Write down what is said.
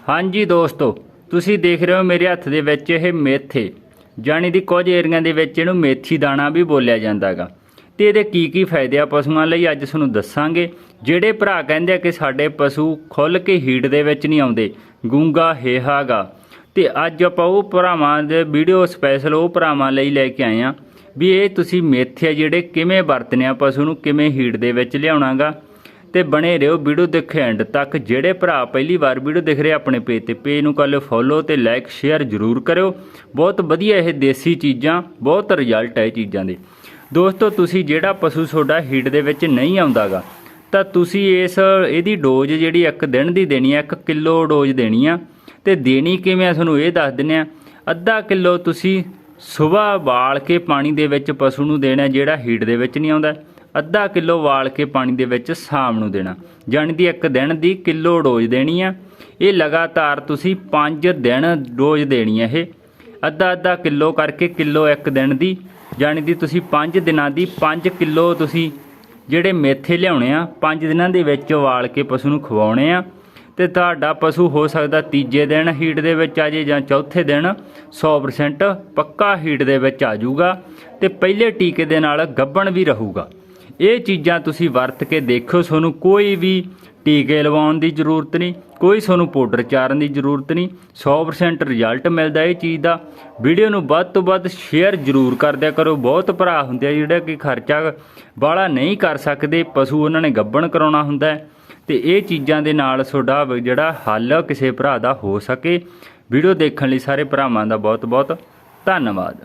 ਹਾਂਜੀ ਦੋਸਤੋ, ਤੁਸੀਂ ਦੇਖ ਰਹੇ ਹੋ ਮੇਰੇ ਹੱਥ ਦੇ ਵਿੱਚ ਇਹ ਮੇਥੇ, ਜਾਣੀ ਦੀ ਕੁਝ ਏਰੀਆਂ ਦੇ ਵਿੱਚ ਇਹਨੂੰ ਮੇਥੀ ਦਾਣਾ ਵੀ ਬੋਲਿਆ ਜਾਂਦਾਗਾ। ਤੇ ਇਹਦੇ ਕੀ ਕੀ ਫਾਇਦੇ ਆ ਪਸ਼ੂਆਂ ਲਈ ਅੱਜ ਤੁਹਾਨੂੰ ਦੱਸਾਂਗੇ। ਜਿਹੜੇ ਭਰਾ ਕਹਿੰਦੇ ਆ ਕਿ ਸਾਡੇ ਪਸ਼ੂ ਖੁੱਲ ਕੇ ਹੀਟ ਦੇ ਵਿੱਚ ਨਹੀਂ ਆਉਂਦੇ, ਗੂੰਗਾ ਹੇਹਾਗਾ। ਤੇ ਅੱਜ ਆਪਾਂ ਉਹ ਭਰਾਵਾਂ ਦੇ ਵੀਡੀਓ ਸਪੈਸ਼ਲ ਉਹ ਭਰਾਵਾਂ ਲਈ ਲੈ ਕੇ ਆਏ ਆ, ਵੀ ਇਹ ਤੁਸੀਂ ਮੇਥੇ ਜਿਹੜੇ ਕਿਵੇਂ ਵਰਤਨੇ ਆ ਪਸ਼ੂ ਨੂੰ, ਕਿਵੇਂ ਹੀਟ ਦੇ ਵਿੱਚ ਲਿਆਉਣਾਗਾ। ਤੇ ਬਣੇ ਰਹੋ ਵੀਡੀਓ ਦੇਖੇ ਐਂਡ ਤੱਕ। ਜਿਹੜੇ ਭਰਾ ਪਹਿਲੀ ਵਾਰ ਵੀਡੀਓ ਦੇਖ ਰਹੇ ਆਪਣੇ ਪੇਜ ਤੇ, ਪੇਜ ਨੂੰ ਕਰ ਲਿਓ ਫੋਲੋ ਤੇ ਲਾਈਕ ਸ਼ੇਅਰ ਜ਼ਰੂਰ ਕਰਿਓ। ਬਹੁਤ ਵਧੀਆ ਇਹ ਦੇਸੀ ਚੀਜ਼ਾਂ, ਬਹੁਤ ਰਿਜ਼ਲਟ ਹੈ ਇਹ ਚੀਜ਼ਾਂ ਦੇ। ਦੋਸਤੋ, ਤੁਸੀਂ ਜਿਹੜਾ ਪਸ਼ੂ ਤੁਹਾਡਾ ਹੀਟ ਦੇ ਵਿੱਚ ਨਹੀਂ ਆਉਂਦਾਗਾ, ਤਾਂ ਤੁਸੀਂ ਇਸ, ਇਹਦੀ ਡੋਜ਼ ਜਿਹੜੀ ਇੱਕ ਦਿਨ ਦੀ ਦੇਣੀ ਹੈ 1 ਕਿਲੋ ਡੋਜ਼ ਦੇਣੀ ਆ। ਤੇ ਦੇਣੀ ਕਿਵੇਂ ਆ, ਤੁਹਾਨੂੰ ਇਹ ਦੱਸ ਦਿੰਨੇ ਆ, ਅੱਧਾ ਕਿਲੋ ਤੁਸੀਂ ਸਵੇਰ ਵਾਲ ਕੇ ਪਾਣੀ ਦੇ ਵਿੱਚ ਪਸ਼ੂ ਨੂੰ ਦੇਣਾ ਜਿਹੜਾ ਹੀਟ ਦੇ ਵਿੱਚ ਨਹੀਂ ਆਉਂਦਾ। ਅੱਧਾ ਕਿਲੋ ਵਾਲ ਕੇ ਪਾਣੀ ਦੇ ਵਿੱਚ ਸ਼ਾਮ ਨੂੰ ਦੇਣਾ। ਜਾਣੀ ਦੀ ਇੱਕ ਦਿਨ ਦੀ ਕਿਲੋ ਡੋਜ਼ ਦੇਣੀ ਆ। ਇਹ ਲਗਾਤਾਰ ਤੁਸੀਂ 5 ਦਿਨ ਡੋਜ਼ ਦੇਣੀ ਆ ਇਹ। ਅੱਧਾ ਅੱਧਾ ਕਿਲੋ ਕਰਕੇ ਕਿਲੋ ਇੱਕ ਦਿਨ ਦੀ। ਜਾਣੀ ਦੀ ਤੁਸੀਂ 5 ਦਿਨਾਂ ਦੀ 5 ਕਿਲੋ ਤੁਸੀਂ ਜਿਹੜੇ ਮੇਥੇ ਲਿਆਉਣੇ ਆ 5 ਦਿਨਾਂ ਦੇ ਵਿੱਚ ਵਾਲ ਕੇ ਪਸ਼ੂ ਨੂੰ ਖਵਾਉਣੇ ਆ। ਤੇ ਤੁਹਾਡਾ ਪਸ਼ੂ ਹੋ ਸਕਦਾ ਤੀਜੇ ਦਿਨ ਹੀਟ ਦੇ ਵਿੱਚ ਆ ਜੇ ਜਾਂ ਚੌਥੇ ਦਿਨ 100% ਪੱਕਾ ਹੀਟ ਦੇ ਵਿੱਚ ਆ ਜਾਊਗਾ ਤੇ ਪਹਿਲੇ ਟੀਕੇ ਦੇ ਨਾਲ ਗੱਬਣ ਵੀ ਰਹੂਗਾ। ਇਹ ਚੀਜ਼ਾਂ ਤੁਸੀਂ ਵਰਤ ਕੇ ਦੇਖੋ, ਤੁਹਾਨੂੰ ਕੋਈ ਵੀ ਟੀਕੇ ਲਵਾਉਣ ਦੀ ਜ਼ਰੂਰਤ ਨਹੀਂ, ਕੋਈ ਤੁਹਾਨੂੰ ਪਾਊਡਰ ਚਾਰਨ ਦੀ ਜ਼ਰੂਰਤ ਨਹੀਂ 100% ਰਿਜ਼ਲਟ ਮਿਲਦਾ ਇਹ ਚੀਜ਼ ਦਾ। ਵੀਡੀਓ ਨੂੰ ਵੱਧ ਤੋਂ ਵੱਧ ਸ਼ੇਅਰ ਜ਼ਰੂਰ ਕਰ ਦਿਆ ਕਰੋ। ਬਹੁਤ ਭਰਾ ਹੁੰਦੇ ਆ ਜਿਹੜਾ ਕਿ ਖਰਚਾ ਬਾਹਲਾ ਨਹੀਂ ਕਰ ਸਕਦੇ, ਪਸ਼ੂ ਉਹਨਾਂ ਨੇ ਗੱਬਣ ਕਰਾਉਣਾ ਹੁੰਦਾ ਹੈ। ਤੇ ਇਹ ਚੀਜ਼ਾਂ ਦੇ ਨਾਲ ਤੁਹਾਡਾ ਜਿਹੜਾ ਹੱਲ ਕਿਸੇ ਭਰਾ ਦਾ ਹੋ ਸਕੇ। ਵੀਡੀਓ ਦੇਖਣ ਲਈ ਸਾਰੇ ਭਰਾਵਾਂ ਦਾ ਬਹੁਤ ਬਹੁਤ ਧੰਨਵਾਦ।